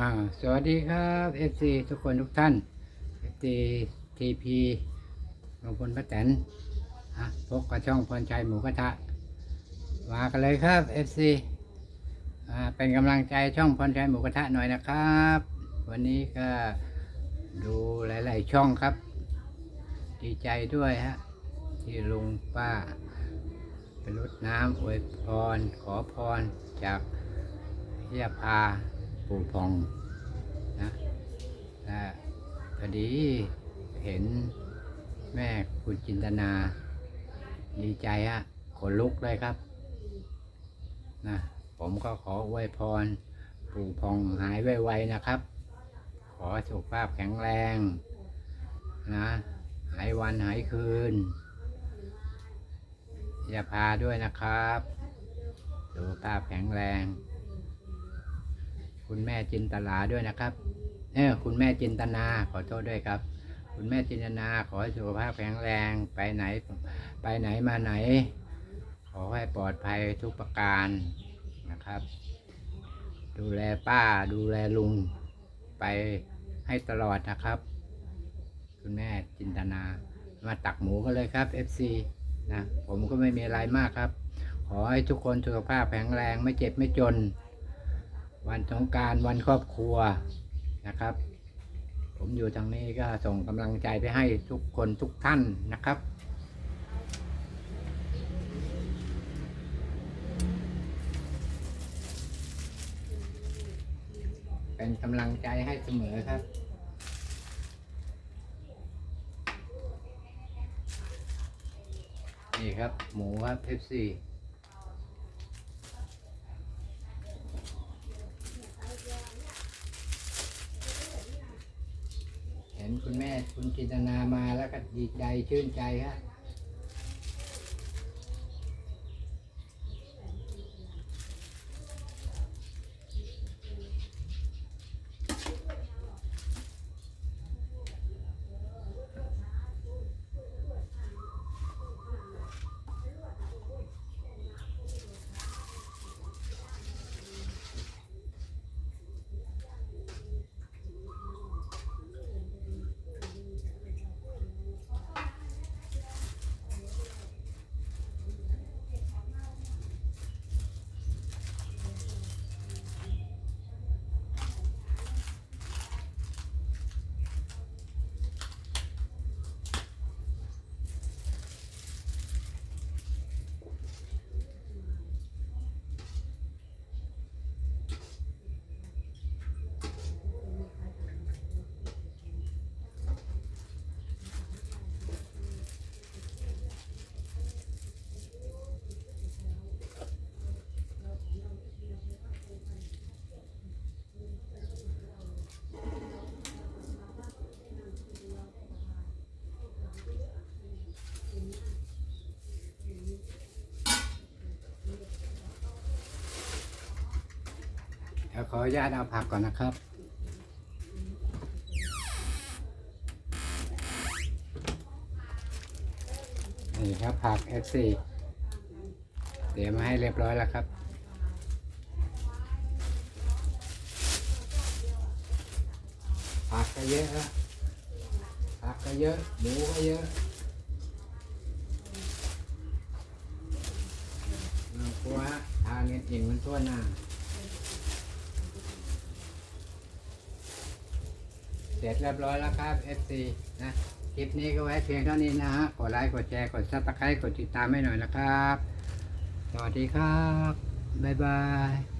อ่าสวัสดีครับ FC ทุกคนทุกท่าน FC TP หลวงพลป้าแตนอะพบกับช่องพรชัยหมูกระทะมากันเลยครับ FC อ่าเป็นกำลังใจช่องพรชัยหมูกระทะหน่อยนะครับ วันนี้ก็ดูหลาย ๆ ช่องครับ ดีใจด้วยฮะที่ลุงป้าเป็นรดน้ำอวยพร ขอพรจากเฮียพา ปู่พองนะและพอดีเห็นแม่คุณจินตนา ดีใจฮะขนลุกเลยครับนะผมก็ขออวยพร ปู่พองหายไวๆนะครับ ขอสุขภาพแข็งแรงนะหายวันหายคืน อย่าพาด้วยนะครับ สุขภาพแข็งแรง คุณแม่จินตลาด้วยนะครับเออคุณแม่จินตนาขอโทษด้วยครับ คุณแม่จินตนาขอให้สุขภาพแข็งแรงไปไหน ไปไหนมาไหน ขอให้ปลอดภัยทุกประการนะครับ ดูแลป้าดูแลลุงไปให้ตลอดนะครับ คุณแม่จินตนามาตักหมูกันเลยครับ FC นะผมก็ไม่มีอะไรมากครับ ขอให้ทุกคนสุขภาพแข็งแรงไม่เจ็บไม่จน วันสงการวันครอบครัวนะครับ ผมอยู่ทางนี้ก็ส่งกำลังใจไปให้ทุกคนทุกท่านนะครับเป็นกำลังใจให้เสมอครับ นี่ครับ หมูครับเพปซี่ เห็น คุณแม่คุณจินตนามาแล้วก็ดีใจชื่นใจครับ ดี๋ยวขออนุญาตเอาผักก่อนนะครับ นี่ครับผัก F4 เดี๋ยวมาให้เรียบร้อยแล้วครับผักก็เยอะครับผักก็เยอะหมูก็เยอะเรากลัวทานกันเองมันทั่วหน้า เส ร็จเรียบร้อยแล้วครับ FC นะคลิปนี้ก็ไว้เพียงเท่านี้นะฮะกดไลค์กดแชร์กดซับสไครต์กดติดตามให้หน่อยนะครับ สวัสดีครับ บ๊ายบาย